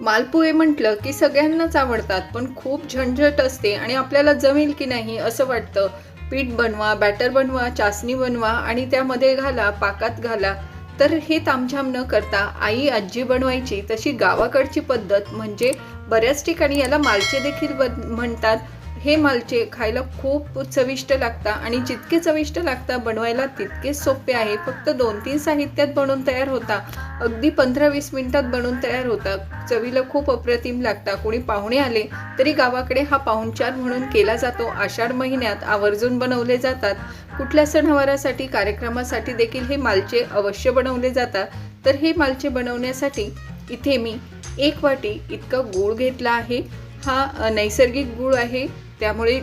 मालपुहे म्हटलं की सगळ्यांनाच आवडतात पण खूप झंझट असते आणि आपल्याला जमेल की नाही असं वाटतं. पीठ बनवा बॅटर बनवा चासणी बनवा आणि त्यामध्ये घाला पाकात घाला. तर हे तामझाम न करता आई आजी बनवायची तशी गावाकडची पद्धत म्हणजे बऱ्याच ठिकाणी याला मालचे देखील बन म्हणतात. हे मालचे खायला खूप चविष्ट लागतात आणि जितके चविष्ट लागतात बनवायला तितकेच सोपे आहे. फक्त दोन तीन साहित्यात बनवून तयार होता. अगदी पंधरा वीस मिनिटात बनवून तयार होतात चवीला खूप अप्रतिम लागतात कोणी पाहुणे आले तरी गावाकडे हा पाहुणचार म्हणून केला जातो. आषाढ महिन्यात आवर्जून बनवले जातात. कुठल्या सणवारासाठी कार्यक्रमासाठी देखील हे मालचे अवश्य बनवले जातात. तर हे मालचे बनवण्यासाठी इथे मी एक वाटी इतका गूळ घेतला आहे. हा नैसर्गिक गूळ आहे. त्यामुळे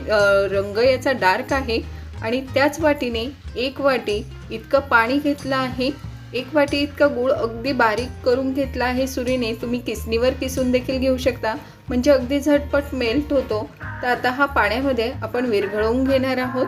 रंग याचा डार्क आहे. आणि त्याच वाटीने एक वाटी इतकं पाणी घेतलं आहे. एक वाटी इतका गूळ अगदी बारीक करून घेतला आहे सुरीने. तुम्ही किसणीवर किसून देखील घेऊ शकता. म्हणजे अगदी झटपट मेल्ट होतो. तर आता हा पाण्यामध्ये आपण विरघळवून घेणार आहोत.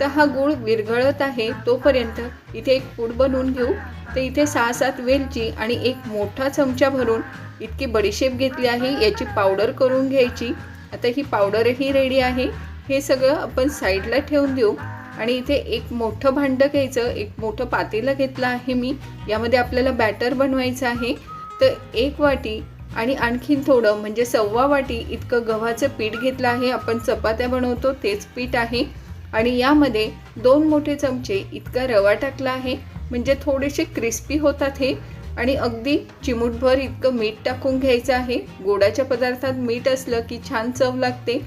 तर हा गूळ विरघळत आहे तोपर्यंत इथे एक पूड बनवून घेऊ. तर इथे सहा सात वेलची आणि एक मोठा चमचा भरून इतकी बडीशेप घेतली आहे. याची पावडर करून घ्यायची. आता ही पावडरही रेडी आहे. हे सगळं आपण साईडला ठेवून देऊ. आणि इथे एक मोठं भांडं घ्यायचं. एक मोठं पातेलं घेतलं आहे मी. यामध्ये आपल्याला बॅटर बनवायचं आहे. तर एक वाटी आणि आणखीन थोडं म्हणजे सव्वा वाटी इतकं गव्हाचं पीठ घेतलं आहे. आपण चपात्या बनवतो तेच पीठ आहे. आणि यामध्ये दोन मोठे चमचे इतका रवा टाकला आहे म्हणजे थोडेसे क्रिस्पी होतात हे. आणि अगदी चिमूटभर इतकं मीठ टाकून घ्यायचं आहे. गोडाच्या पदार्थात मीठ असलं की छान चव लागते.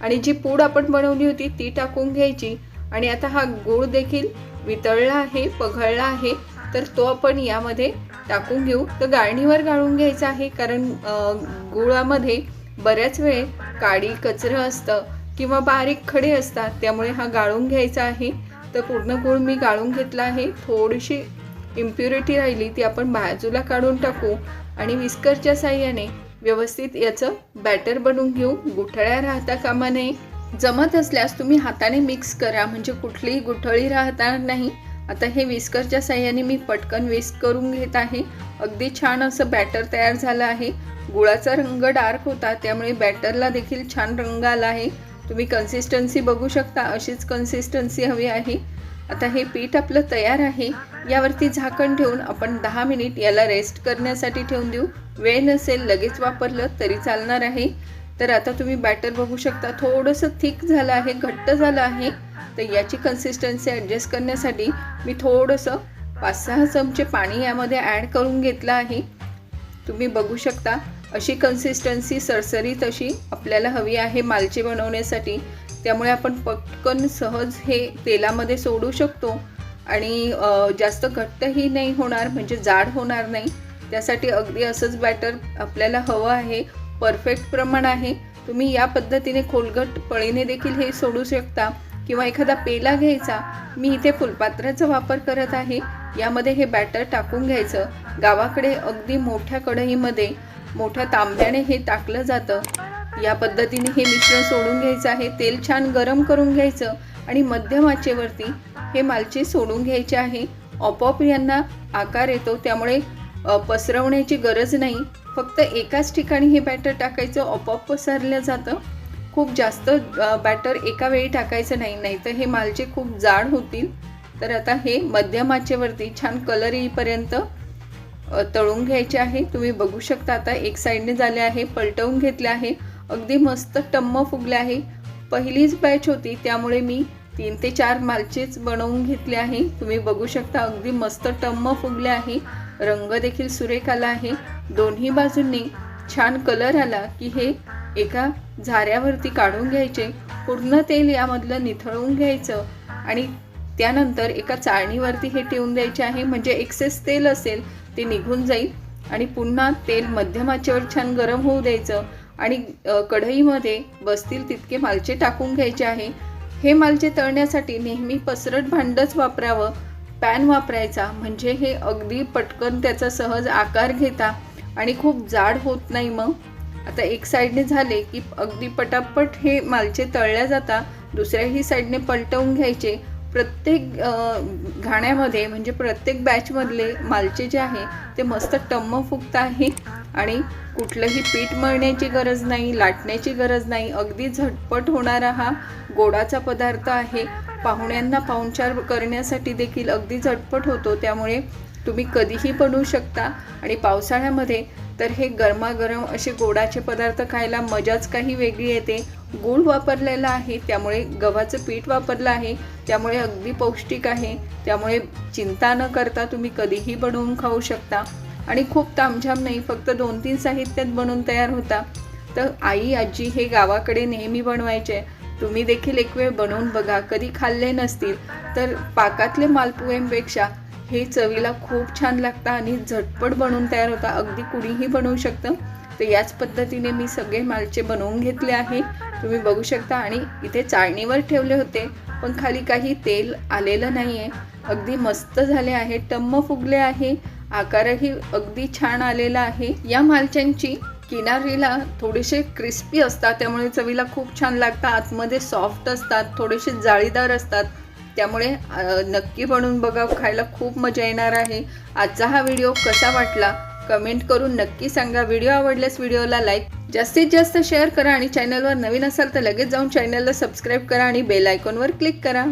आणि जी पूड आपण बनवली होती ती टाकून घ्यायची. आणि आता हा गूळ देखील वितळला आहे पघळला आहे तर तो आपण यामध्ये टाकून घेऊ. तर गाळणीवर गाळून घ्यायचा आहे कारण गुळामध्ये बऱ्याच वेळ काडी कचरं असतं. किंवा बारीक खडे असतात त्यामुळे हा गाळून घ्यायचा आहे. तर पूर्ण गूळ मी गाळून घेतला आहे. थोडीशी इम्प्युरिटी राहिली ती आपण बाजूला काढून टाकू आणि विस्करच्या साह्याने व्यवस्थित याचं बॅटर बनवून घेऊ. गुठळ्या राहता कामा नये. जमत असल्यास तुम्ही हाताने मिक्स करा म्हणजे कुठलीही गुठळी राहणार नाही. आता हे विस्करच्या साह्याने मी पटकन विस्क करून घेत आहे. अगदी छान असं बॅटर तयार झालं आहे. गुळाचा रंग डार्क होता त्यामुळे बॅटरला देखील छान रंग आला आहे. तुम्ही कन्सिस्टन्सी बघू शकता अशीच कन्सिस्टन्सी हवी आहे. आता हे पीठ आपलं तयार आहे. यावरती झाकण ठेवून आपण दहा मिनिट याला रेस्ट करण्यासाठी ठेवून देऊ. वेळ नसेल लगेच वापरलं तरी चालणार आहे. तर आता तुम्ही बॅटर बघू शकता थोडंसं थिक झालं आहे घट्ट झालं आहे. तर याची कन्सिस्टन्सी ॲडजस्ट करण्यासाठी मी थोडंसं पाच सहा चमचे पाणी यामध्ये ॲड करून घेतलं आहे. तुम्ही बघू शकता अशी कन्सिस्टन्सी सरसरीत अशी आपल्याला हवी आहे मालचे बनवण्यासाठी. त्यामुळे आपण पटकन सहज हे तेलामध्ये सोडू शकतो. आणि जास्त घट्टही नाही होणार म्हणजे जाड होणार नाही. त्यासाठी अगदी असंच बॅटर आपल्याला हवं आहे. परफेक्ट प्रमाण आहे. तुम्ही या पद्धतीने खोलगट पळीने देखील हे सोडू शकता. किंवा एखादा पेला घ्यायचा. मी इथे फुलपात्राचा वापर करत आहे. यामध्ये हे बॅटर टाकून घ्यायचं. गावाकडे अगदी मोठ्या कढईमध्ये मोठ्या तांब्याने हे टाकलं जातं. या पद्धतीने हे मिश्रण सोडून घ्यायचं आहे. तेल छान गरम करून घ्यायचं आणि मध्यम आचेवरती हे मालचे सोडून घ्यायचे आहे. आपोआप यांना आकार येतो. त्यामुळे पसरवण्याची गरज नाही. फक्त एकाच ठिकाणी हे बॅटर टाकायचं आपोआप पसरलं जातं. खूप जास्त बॅटर एका वेळी टाकायचं नाही. नाहीतर हे मालचे खूप जाड होतील. तर आता हे मध्यम आचेवरती छान कलर येईपर्यंत तळून घ्यायचे आहे. तुम्ही बघू शकता आता एक साईडने झाले आहे पलटवून घेतले आहे. अगदी मस्त टम्म फुगले आहे. पहिलीच बॅच होती त्यामुळे मी तीन ते चार मालचेच बनवून घेतले आहे. तुम्ही बघू शकता अगदी मस्त टम्म फुगले आहे. रंग देखील सुरेख आला आहे. दोन्ही बाजूंनी छान कलर आला की हे एका झाऱ्यावरती काढून घ्यायचे. पूर्ण तेल यामधलं निथळून घ्यायचं आणि त्यानंतर एका चाळणीवरती हे ठेवून द्यायचे आहे. म्हणजे एक्सेस तेल असेल ते निघून जाईल आणि पुन्हा तेल मध्यमाचेवर छान गरम होऊ द्यायचं आणि कढईमध्ये बसतील तितके मालचे टाकून घ्यायचे आहे. हे मालचे तळण्यासाठी नेहमी पसरट भांडच वापरावं पॅन वापरायचा म्हणजे हे अगदी पटकन त्याचा सहज आकार घेता आणि खूप जाड होत नाही मग. आता एक साईडने झाले की अगदी पटापट हे मालचे तळल्या जाता दुसऱ्याही साईडने पलटवून घ्यायचे प्रत्येक घाण्यामध्ये म्हणजे प्रत्येक बॅचमधले मालचे जे आहे ते मस्त टम्म फुगत आहे. आणि कुठलंही पीठ मळण्याची गरज नाही लाटण्याची गरज नाही. अगदी झटपट होणारा हा गोडाचा पदार्थ आहे. पाहुण्यांना पाहुणचार करण्यासाठी देखील अगदी झटपट होतो. त्यामुळे तुम्ही कधीही बनवू शकता. आणि पावसाळ्यामध्ये तर हे गरमागरम असे गोडाचे पदार्थ खायला मजाच काही वेगळी येते. गूळ वापरलेला आहे त्यामुळे गव्हाचं पीठ वापरलं आहे त्यामुळे अगदी पौष्टिक आहे त्यामुळे चिंता न करता तुम्ही कधीही बनवून खाऊ शकता. आणि खूप तामझाम नाही फक्त दोन तीन साहित्यात बनवून तयार होता. तर आई आजी हे गावाकडे नेहमी बनवायचे. तुम्ही देखील एक वेळ बनवून बघा कधी खाल्ले नसतील तर पाकातले मालपुयांपेक्षा हे चवीला खूप छान लागतं आणि झटपट बनवून तयार होता. अगदी कुणीही बनवू शकतं. तर याच पद्धतीने मी सगळे मालचे बनवून घेतले आहे. तुम्ही बघू शकता. आणि इथे चाळणीवर ठेवले होते पण खाली काही तेल आलेलं नाही आहे अगदी मस्त झाले आहे. टम्म फुगले आहे. आकारही अगदी छान आलेला आहे. या मालच्यांची किनारीला थोडेसे क्रिस्पी असतात त्यामुळे चवीला खूप छान लागतात. आतमध्ये सॉफ्ट असतात थोडेसे जाळीदार असतात. त्यामुळे नक्की बनवून बघा. खायला खूप मजा येणार आहे. आजचा हा व्हिडिओ कसा वाटला? कमेंट करून नक्की सांगा. व्हिडिओ आवडल्यास व्हिडिओला लाईक जास्तीत जास्त शेअर करा आणि चॅनलवर नवीन असाल तर लगेच जाऊन चॅनलला सबस्क्राईब करा आणि बेल आयकॉनवर क्लिक करा.